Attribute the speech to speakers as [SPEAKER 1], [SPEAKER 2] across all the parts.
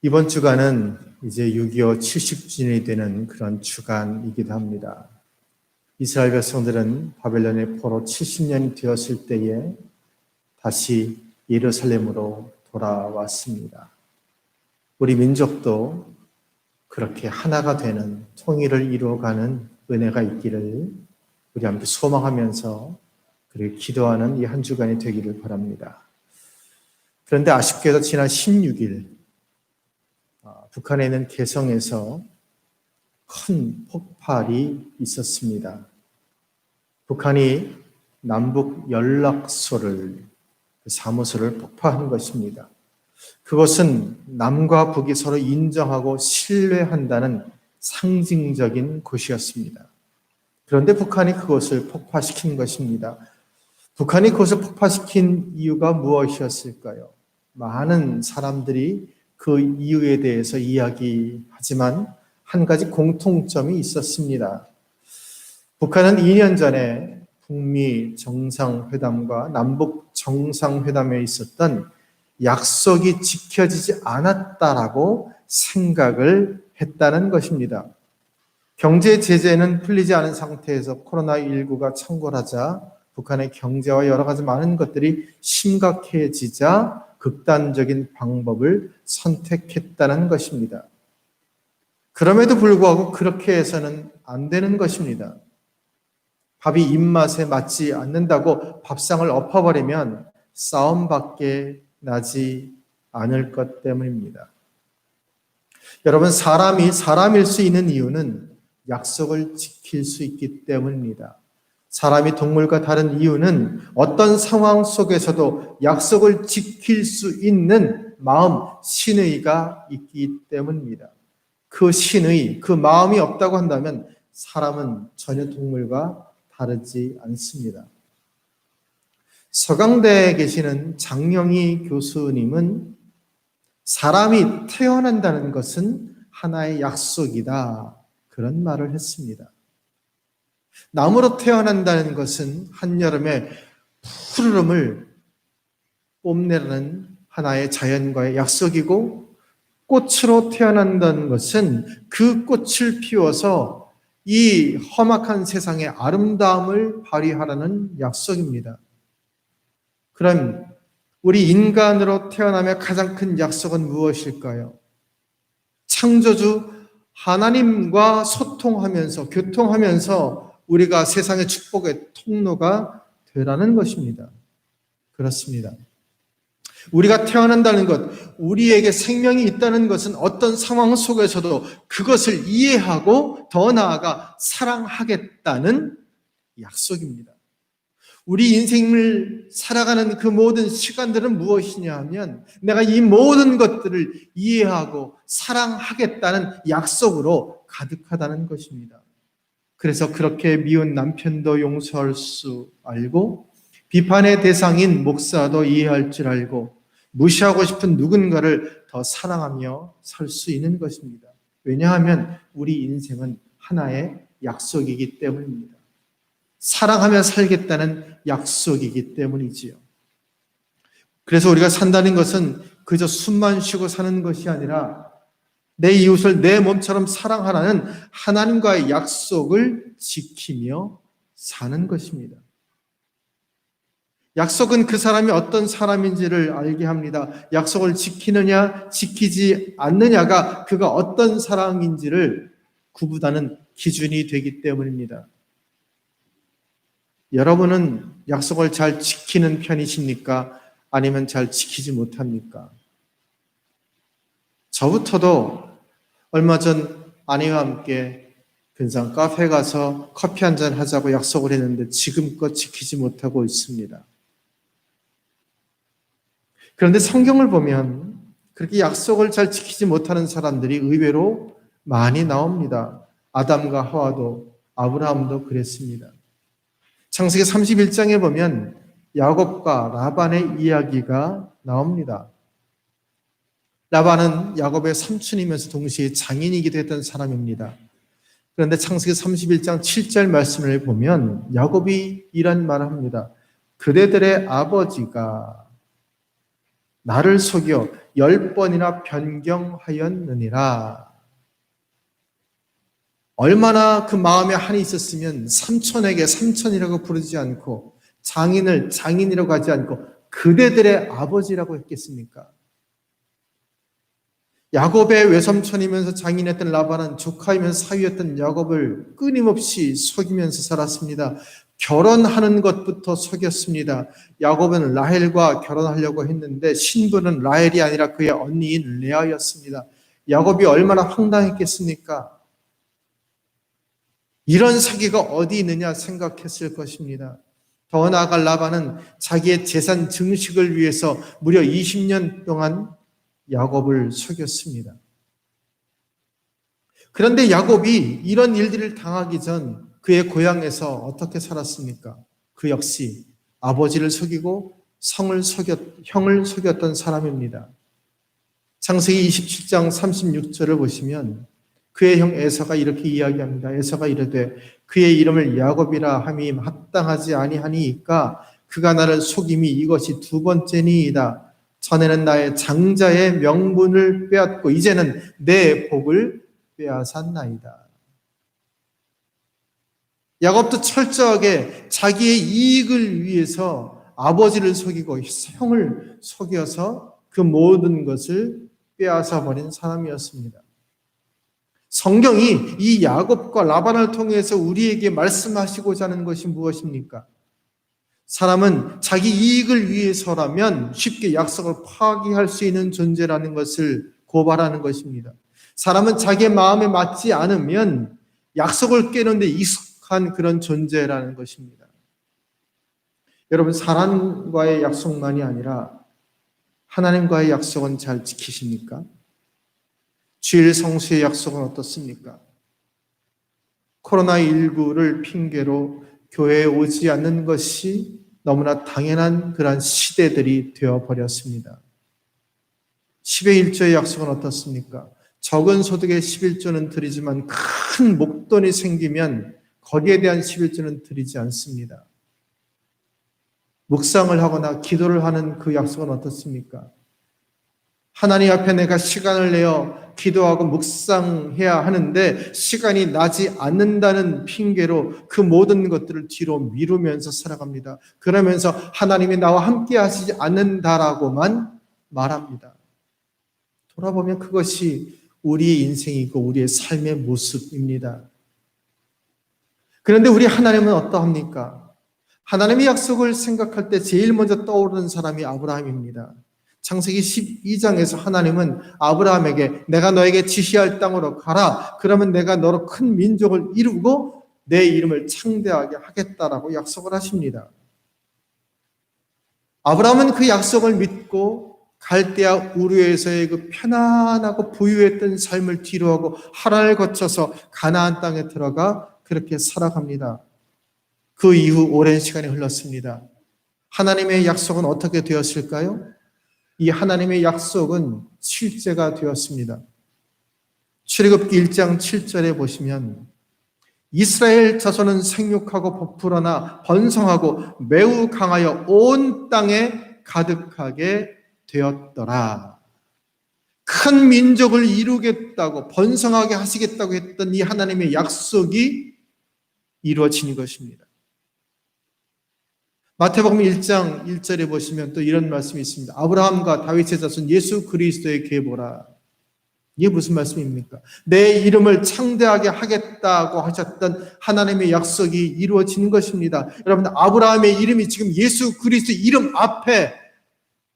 [SPEAKER 1] 이번 주간은 이제 6.25 70주년이 되는 그런 주간이기도 합니다. 이스라엘 백성들은 바벨론의 포로 70년이 되었을 때에 다시 예루살렘으로 돌아왔습니다. 우리 민족도 그렇게 하나가 되는 통일을 이루어가는 은혜가 있기를 우리 함께 소망하면서 그리고 기도하는 이 한 주간이 되기를 바랍니다. 그런데 아쉽게도 지난 16일 아, 북한에 있는 개성에서 큰 폭발이 있었습니다. 북한이 남북 연락소를 그 사무소를 폭파한 것입니다. 그것은 남과 북이 서로 인정하고 신뢰한다는 상징적인 곳이었습니다. 그런데 북한이 그것을 폭파시킨 것입니다. 북한이 그것을 폭파시킨 이유가 무엇이었을까요? 많은 사람들이 그 이유에 대해서 이야기하지만 한 가지 공통점이 있었습니다. 북한은 2년 전에 북미 정상회담과 남북 정상회담에 있었던 약속이 지켜지지 않았다라고 생각을 했다는 것입니다. 경제 제재는 풀리지 않은 상태에서 코로나19가 창궐하자 북한의 경제와 여러 가지 많은 것들이 심각해지자 극단적인 방법을 선택했다는 것입니다. 그럼에도 불구하고 그렇게 해서는 안 되는 것입니다. 밥이 입맛에 맞지 않는다고 밥상을 엎어버리면 싸움밖에 나지 않을 것 때문입니다. 여러분, 사람이 사람일 수 있는 이유는 약속을 지킬 수 있기 때문입니다. 사람이 동물과 다른 이유는 어떤 상황 속에서도 약속을 지킬 수 있는 마음, 신의가 있기 때문입니다. 그 신의, 그 마음이 없다고 한다면 사람은 전혀 동물과 다르지 않습니다. 서강대에 계시는 장영희 교수님은 사람이 태어난다는 것은 하나의 약속이다. 그런 말을 했습니다. 나무로 태어난다는 것은 한여름에 푸르름을 뽐내는 하나의 자연과의 약속이고 꽃으로 태어난다는 것은 그 꽃을 피워서 이 험악한 세상의 아름다움을 발휘하라는 약속입니다. 그럼 우리 인간으로 태어나며 가장 큰 약속은 무엇일까요? 창조주 하나님과 소통하면서 교통하면서 우리가 세상의 축복의 통로가 되라는 것입니다. 그렇습니다. 우리가 태어난다는 것, 우리에게 생명이 있다는 것은 어떤 상황 속에서도 그것을 이해하고 더 나아가 사랑하겠다는 약속입니다. 우리 인생을 살아가는 그 모든 시간들은 무엇이냐 하면 내가 이 모든 것들을 이해하고 사랑하겠다는 약속으로 가득하다는 것입니다. 그래서 그렇게 미운 남편도 용서할 수 알고 비판의 대상인 목사도 이해할 줄 알고 무시하고 싶은 누군가를 더 사랑하며 살 수 있는 것입니다. 왜냐하면 우리 인생은 하나의 약속이기 때문입니다. 사랑하며 살겠다는 약속이기 때문이지요. 그래서 우리가 산다는 것은 그저 숨만 쉬고 사는 것이 아니라 내 이웃을 내 몸처럼 사랑하라는 하나님과의 약속을 지키며 사는 것입니다. 약속은 그 사람이 어떤 사람인지를 알게 합니다. 약속을 지키느냐, 지키지 않느냐가 그가 어떤 사랑인지를 구분하는 기준이 되기 때문입니다. 여러분은 약속을 잘 지키는 편이십니까? 아니면 잘 지키지 못합니까? 저부터도 얼마 전 아내와 함께 근상 카페 가서 커피 한 잔 하자고 약속을 했는데 지금껏 지키지 못하고 있습니다. 그런데 성경을 보면 그렇게 약속을 잘 지키지 못하는 사람들이 의외로 많이 나옵니다. 아담과 하와도 아브라함도 그랬습니다. 창세기 31장에 보면 야곱과 라반의 이야기가 나옵니다. 라반은 야곱의 삼촌이면서 동시에 장인이기도 했던 사람입니다. 그런데 창세기 31장 7절 말씀을 보면 야곱이 이런 말을 합니다. 그대들의 아버지가 나를 속여 열 번이나 변경하였느니라. 얼마나 그 마음에 한이 있었으면 삼촌에게 삼촌이라고 부르지 않고 장인을 장인이라고 하지 않고 그대들의 아버지라고 했겠습니까? 야곱의 외삼촌이면서 장인했던 라반은 조카이면서 사위였던 야곱을 끊임없이 속이면서 살았습니다. 결혼하는 것부터 속였습니다. 야곱은 라헬과 결혼하려고 했는데 신부는 라헬이 아니라 그의 언니인 레아였습니다. 야곱이 얼마나 황당했겠습니까? 이런 사기가 어디 있느냐 생각했을 것입니다. 더 나아가 라반은 자기의 재산 증식을 위해서 무려 20년 동안 야곱을 속였습니다. 그런데 야곱이 이런 일들을 당하기 전 그의 고향에서 어떻게 살았습니까? 그 역시 아버지를 속이고 성을 속였, 형을 속였던 사람입니다. 창세기 27장 36절을 보시면 그의 형 에서가 이렇게 이야기합니다. 에서가 이르되 그의 이름을 야곱이라 함이 합당하지 아니하니이까 그가 나를 속임이 이것이 두 번째니이다. 전에는 나의 장자의 명분을 빼앗고 이제는 내 복을 빼앗았나이다. 야곱도 철저하게 자기의 이익을 위해서 아버지를 속이고 형을 속여서 그 모든 것을 빼앗아 버린 사람이었습니다. 성경이 이 야곱과 라반을 통해서 우리에게 말씀하시고자 하는 것이 무엇입니까? 사람은 자기 이익을 위해서라면 쉽게 약속을 파기할 수 있는 존재라는 것을 고발하는 것입니다. 사람은 자기의 마음에 맞지 않으면 약속을 깨는데 익숙한 그런 존재라는 것입니다. 여러분, 사람과의 약속만이 아니라 하나님과의 약속은 잘 지키십니까? 주일 성수의 약속은 어떻습니까? 코로나19를 핑계로 교회에 오지 않는 것이 너무나 당연한 그러한 시대들이 되어 버렸습니다. 10의 1조의 약속은 어떻습니까? 적은 소득의 11조는 드리지만 큰 목돈이 생기면 거기에 대한 11조는 드리지 않습니다. 묵상을 하거나 기도를 하는 그 약속은 어떻습니까? 하나님 앞에 내가 시간을 내어 기도하고 묵상해야 하는데 시간이 나지 않는다는 핑계로 그 모든 것들을 뒤로 미루면서 살아갑니다. 그러면서 하나님이 나와 함께 하시지 않는다라고만 말합니다. 돌아보면 그것이 우리의 인생이고 우리의 삶의 모습입니다. 그런데 우리 하나님은 어떠합니까? 하나님의 약속을 생각할 때 제일 먼저 떠오르는 사람이 아브라함입니다. 창세기 12장에서 하나님은 아브라함에게 내가 너에게 지시할 땅으로 가라. 그러면 내가 너로 큰 민족을 이루고 내 이름을 창대하게 하겠다라고 약속을 하십니다. 아브라함은 그 약속을 믿고 갈대아 우르에서의 그 편안하고 부유했던 삶을 뒤로하고 하란을 거쳐서 가나안 땅에 들어가 그렇게 살아갑니다. 그 이후 오랜 시간이 흘렀습니다. 하나님의 약속은 어떻게 되었을까요? 이 하나님의 약속은 실제가 되었습니다. 출애굽기 1장 7절에 보시면 이스라엘 자손은 생육하고 버풀어나 번성하고 매우 강하여 온 땅에 가득하게 되었더라. 큰 민족을 이루겠다고 번성하게 하시겠다고 했던 이 하나님의 약속이 이루어진 것입니다. 마태복음 1장 1절에 보시면 또 이런 말씀이 있습니다. 아브라함과 다윗의 자손 예수 그리스도의 계보라. 이게 무슨 말씀입니까? 내 이름을 창대하게 하겠다고 하셨던 하나님의 약속이 이루어지는 것입니다. 여러분, 아브라함의 이름이 지금 예수 그리스도 이름 앞에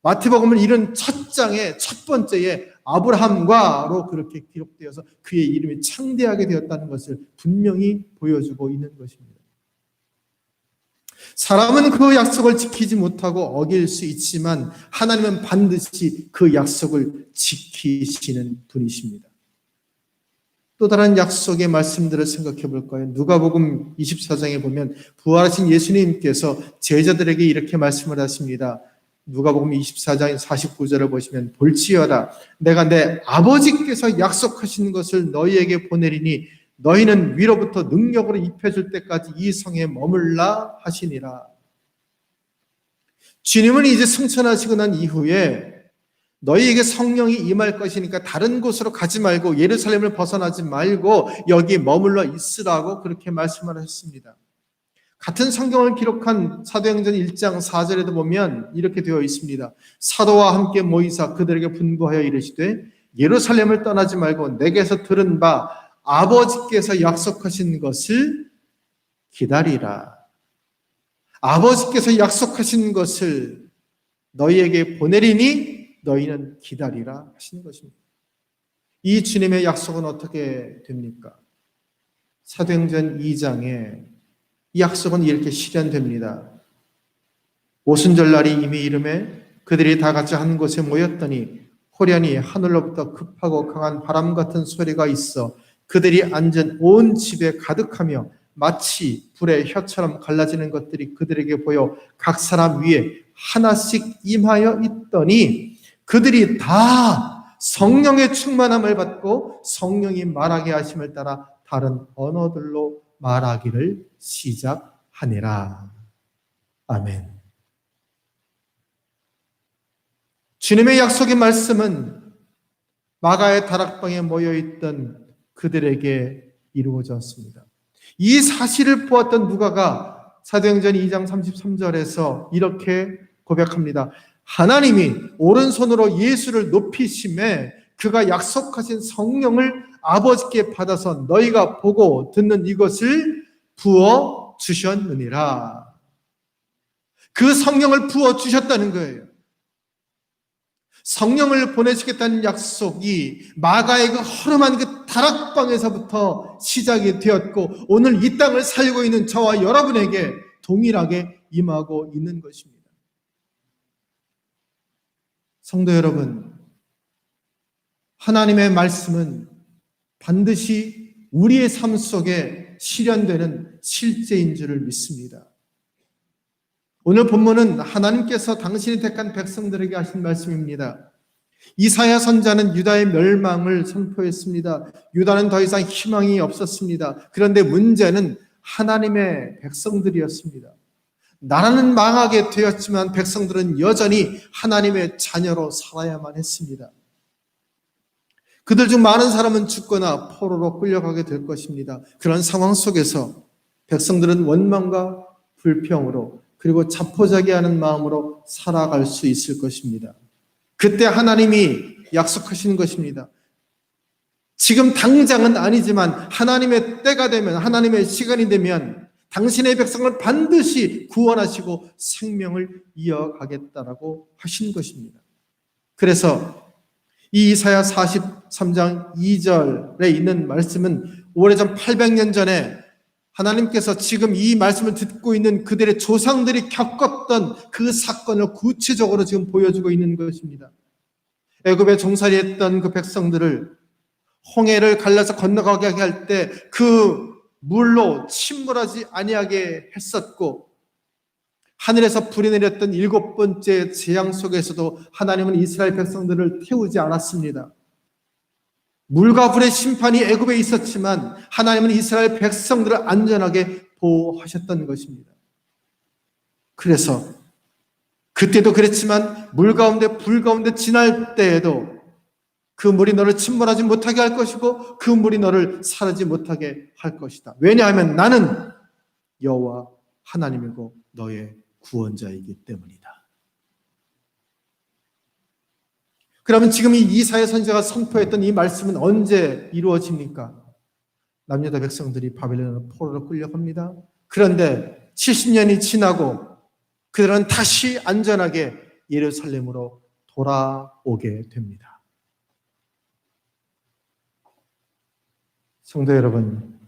[SPEAKER 1] 마태복음을 이런 첫 장에 첫 번째에 아브라함과로 그렇게 기록되어서 그의 이름이 창대하게 되었다는 것을 분명히 보여주고 있는 것입니다. 사람은 그 약속을 지키지 못하고 어길 수 있지만 하나님은 반드시 그 약속을 지키시는 분이십니다. 또 다른 약속의 말씀들을 생각해 볼까요? 누가복음 24장에 보면 부활하신 예수님께서 제자들에게 이렇게 말씀을 하십니다. 누가복음 24장 49절을 보시면 볼지어다 내가 내 아버지께서 약속하신 것을 너희에게 보내리니 너희는 위로부터 능력으로 입혀줄 때까지 이 성에 머물라 하시니라. 주님은 이제 승천하시고 난 이후에 너희에게 성령이 임할 것이니까 다른 곳으로 가지 말고 예루살렘을 벗어나지 말고 여기 머물러 있으라고 그렇게 말씀을 하셨습니다. 같은 성경을 기록한 사도행전 1장 4절에도 보면 이렇게 되어 있습니다. 사도와 함께 모이사 그들에게 분부하여 이르시되 예루살렘을 떠나지 말고 내게서 들은 바 아버지께서 약속하신 것을 기다리라. 아버지께서 약속하신 것을 너희에게 보내리니 너희는 기다리라 하시는 것입니다. 이 주님의 약속은 어떻게 됩니까? 사도행전 2장에 이 약속은 이렇게 실현됩니다. 오순절 날이 이미 이름에 그들이 다 같이 한 곳에 모였더니 호련히 하늘로부터 급하고 강한 바람 같은 소리가 있어 그들이 앉은 온 집에 가득하며 마치 불의 혀처럼 갈라지는 것들이 그들에게 보여 각 사람 위에 하나씩 임하여 있더니 그들이 다 성령의 충만함을 받고 성령이 말하게 하심을 따라 다른 언어들로 말하기를 시작하니라. 아멘. 주님의 약속의 말씀은 마가의 다락방에 모여 있던 그들에게 이루어졌습니다. 이 사실을 보았던 누가가 사도행전 2장 33절에서 이렇게 고백합니다. 하나님이 오른손으로 예수를 높이심에 그가 약속하신 성령을 아버지께 받아서 너희가 보고 듣는 이것을 부어 주셨느니라. 그 성령을 부어 주셨다는 거예요. 성령을 보내시겠다는 약속이 마가의 그 허름한 그 다락방에서부터 시작이 되었고 오늘 이 땅을 살고 있는 저와 여러분에게 동일하게 임하고 있는 것입니다. 성도 여러분, 하나님의 말씀은 반드시 우리의 삶 속에 실현되는 실제인 줄을 믿습니다. 오늘 본문은 하나님께서 당신이 택한 백성들에게 하신 말씀입니다. 이사야 선자는 유다의 멸망을 선포했습니다. 유다는 더 이상 희망이 없었습니다. 그런데 문제는 하나님의 백성들이었습니다. 나라는 망하게 되었지만 백성들은 여전히 하나님의 자녀로 살아야만 했습니다. 그들 중 많은 사람은 죽거나 포로로 끌려가게 될 것입니다. 그런 상황 속에서 백성들은 원망과 불평으로 그리고 자포자기하는 마음으로 살아갈 수 있을 것입니다. 그때 하나님이 약속하시는 것입니다. 지금 당장은 아니지만 하나님의 때가 되면 하나님의 시간이 되면 당신의 백성을 반드시 구원하시고 생명을 이어가겠다라고 하신 것입니다. 그래서 이 이사야 43장 2절에 있는 말씀은 오래전 800년 전에 하나님께서 지금 이 말씀을 듣고 있는 그들의 조상들이 겪었던 그 사건을 구체적으로 지금 보여주고 있는 것입니다. 애굽에 종살이했던 그 백성들을 홍해를 갈라서 건너가게 할 때 그 물로 침몰하지 아니하게 했었고 하늘에서 불이 내렸던 일곱 번째 재앙 속에서도 하나님은 이스라엘 백성들을 태우지 않았습니다. 물과 불의 심판이 애굽에 있었지만 하나님은 이스라엘 백성들을 안전하게 보호하셨던 것입니다. 그래서 그때도 그랬지만 물 가운데 불 가운데 지날 때에도 그 물이 너를 침몰하지 못하게 할 것이고 그 물이 너를 사르지 못하게 할 것이다. 왜냐하면 나는 여호와 하나님이고 너의 구원자이기 때문이다. 그러면 지금 이 이사야 선지자가 선포했던 이 말씀은 언제 이루어집니까? 남유다 백성들이 바벨론으로 포로로 끌려갑니다. 그런데 70년이 지나고 그들은 다시 안전하게 예루살렘으로 돌아오게 됩니다. 성도 여러분,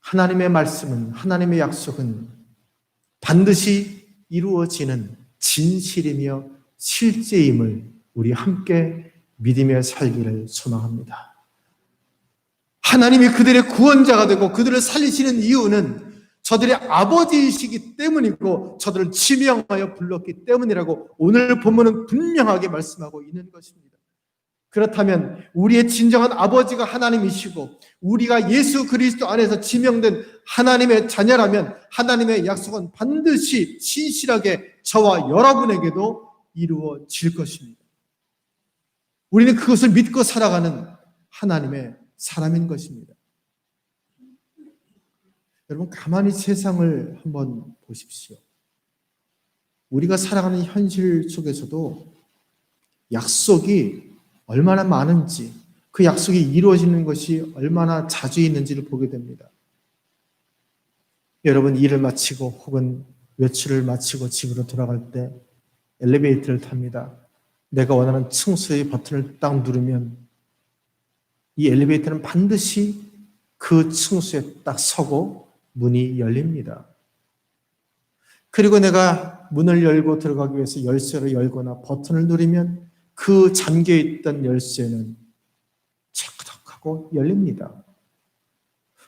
[SPEAKER 1] 하나님의 말씀은, 하나님의 약속은 반드시 이루어지는 진실이며 실제임을 우리 함께 믿으며 살기를 소망합니다. 하나님이 그들의 구원자가 되고 그들을 살리시는 이유는 저들의 아버지이시기 때문이고 저들을 지명하여 불렀기 때문이라고 오늘 본문은 분명하게 말씀하고 있는 것입니다. 그렇다면 우리의 진정한 아버지가 하나님이시고 우리가 예수 그리스도 안에서 지명된 하나님의 자녀라면 하나님의 약속은 반드시 신실하게 저와 여러분에게도 이루어질 것입니다. 우리는 그것을 믿고 살아가는 하나님의 사람인 것입니다. 여러분, 가만히 세상을 한번 보십시오. 우리가 살아가는 현실 속에서도 약속이 얼마나 많은지, 그 약속이 이루어지는 것이 얼마나 자주 있는지를 보게 됩니다. 여러분, 일을 마치고 혹은 외출을 마치고 집으로 돌아갈 때 엘리베이터를 탑니다. 내가 원하는 층수의 버튼을 딱 누르면 이 엘리베이터는 반드시 그 층수에 딱 서고 문이 열립니다. 그리고 내가 문을 열고 들어가기 위해서 열쇠를 열거나 버튼을 누르면 그 잠겨 있던 열쇠는 척척하고 열립니다.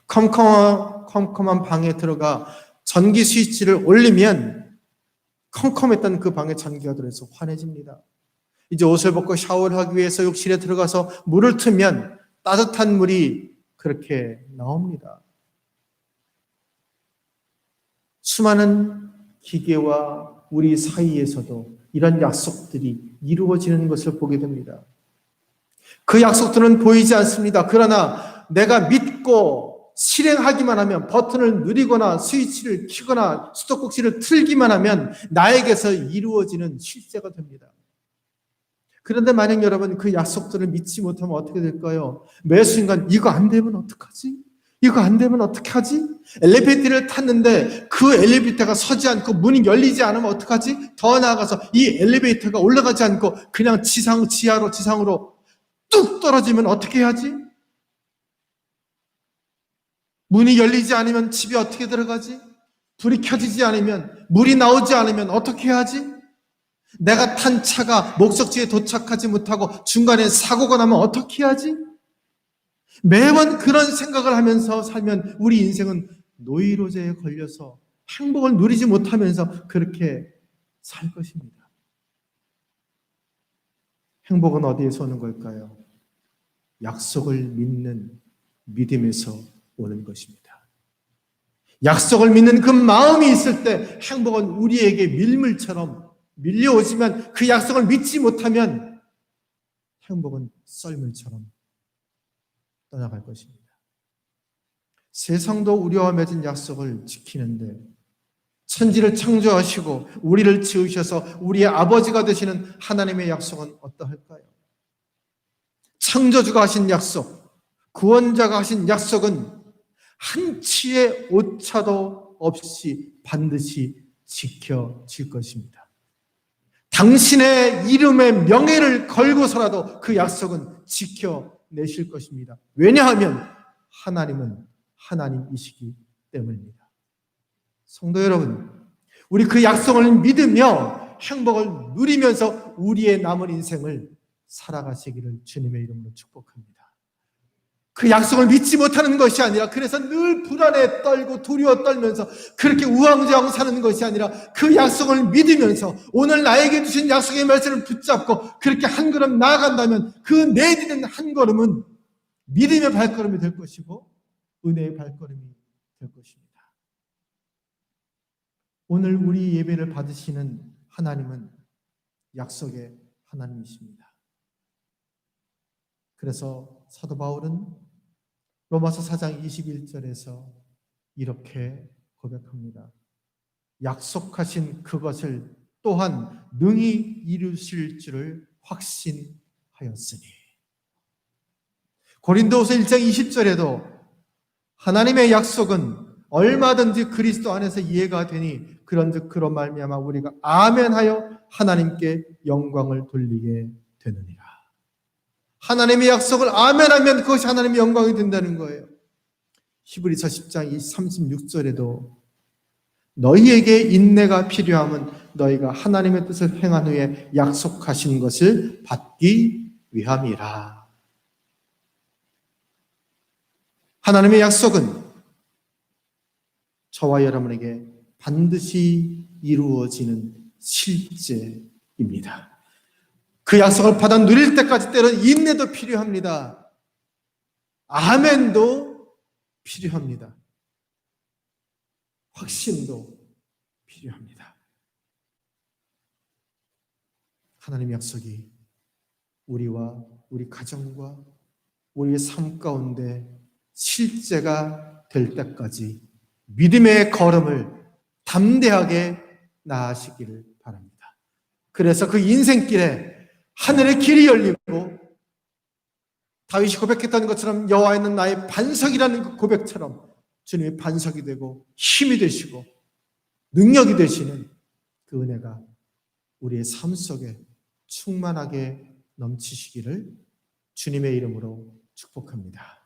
[SPEAKER 1] 컴컴한, 컴컴한 방에 들어가 전기 스위치를 올리면 컴컴했던 그 방에 전기가 들어서 환해집니다. 이제 옷을 벗고 샤워를 하기 위해서 욕실에 들어가서 물을 트면 따뜻한 물이 그렇게 나옵니다. 수많은 기계와 우리 사이에서도 이런 약속들이 이루어지는 것을 보게 됩니다. 그 약속들은 보이지 않습니다. 그러나 내가 믿고 실행하기만 하면 버튼을 누리거나 스위치를 키거나 수도꼭지를 틀기만 하면 나에게서 이루어지는 실제가 됩니다. 그런데 만약 여러분 그 약속들을 믿지 못하면 어떻게 될까요? 매 순간 이거 안 되면 어떡하지? 이거 안 되면 어떻게 하지? 엘리베이터를 탔는데 그 엘리베이터가 서지 않고 문이 열리지 않으면 어떡하지? 더 나아가서 이 엘리베이터가 올라가지 않고 그냥 지상, 지하로, 지상으로 뚝 떨어지면 어떻게 해야지? 문이 열리지 않으면 집에 어떻게 들어가지? 불이 켜지지 않으면, 물이 나오지 않으면 어떻게 해야지? 내가 탄 차가 목적지에 도착하지 못하고 중간에 사고가 나면 어떻게 해야지? 매번 그런 생각을 하면서 살면 우리 인생은 노이로제에 걸려서 행복을 누리지 못하면서 그렇게 살 것입니다. 행복은 어디에서 오는 걸까요? 약속을 믿는 믿음에서 오는 것입니다. 약속을 믿는 그 마음이 있을 때 행복은 우리에게 밀물처럼 밀려오지만 그 약속을 믿지 못하면 행복은 썰물처럼 떠나갈 것입니다. 세상도 우리와 맺은 약속을 지키는데 천지를 창조하시고 우리를 지으셔서 우리의 아버지가 되시는 하나님의 약속은 어떠할까요? 창조주가 하신 약속, 구원자가 하신 약속은 한치의 오차도 없이 반드시 지켜질 것입니다. 당신의 이름의 명예를 걸고서라도 그 약속은 지켜내실 것입니다. 왜냐하면 하나님은 하나님이시기 때문입니다. 성도 여러분, 우리 그 약속을 믿으며 행복을 누리면서 우리의 남은 인생을 살아가시기를 주님의 이름으로 축복합니다. 그 약속을 믿지 못하는 것이 아니라 그래서 늘 불안에 떨고 두려워 떨면서 그렇게 우왕좌왕 사는 것이 아니라 그 약속을 믿으면서 오늘 나에게 주신 약속의 말씀을 붙잡고 그렇게 한 걸음 나아간다면 그 내디는 한 걸음은 믿음의 발걸음이 될 것이고 은혜의 발걸음이 될 것입니다. 오늘 우리 예배를 받으시는 하나님은 약속의 하나님이십니다. 그래서 사도 바울은 로마서 4장 21절에서 이렇게 고백합니다. 약속하신 그것을 또한 능히 이루실 줄을 확신하였으니. 고린도후서 1장 20절에도 하나님의 약속은 얼마든지 그리스도 안에서 이해가 되니 그런즉 그런 말미암아 우리가 아멘하여 하나님께 영광을 돌리게 되느니라. 하나님의 약속을 아멘 하면 그것이 하나님의 영광이 된다는 거예요. 히브리서 10장 36절에도 너희에게 인내가 필요함은 너희가 하나님의 뜻을 행한 후에 약속하신 것을 받기 위함이라. 하나님의 약속은 저와 여러분에게 반드시 이루어지는 실제입니다. 그 약속을 받아 누릴 때까지 때로는 인내도 필요합니다. 아멘도 필요합니다. 확신도 필요합니다. 하나님의 약속이 우리와 우리 가정과 우리의 삶 가운데 실제가 될 때까지 믿음의 걸음을 담대하게 나아시기를 바랍니다. 그래서 그 인생길에 하늘의 길이 열리고 다윗이 고백했던 것처럼 여호와는 나의 반석이라는 그 고백처럼 주님의 반석이 되고 힘이 되시고 능력이 되시는 그 은혜가 우리의 삶 속에 충만하게 넘치시기를 주님의 이름으로 축복합니다.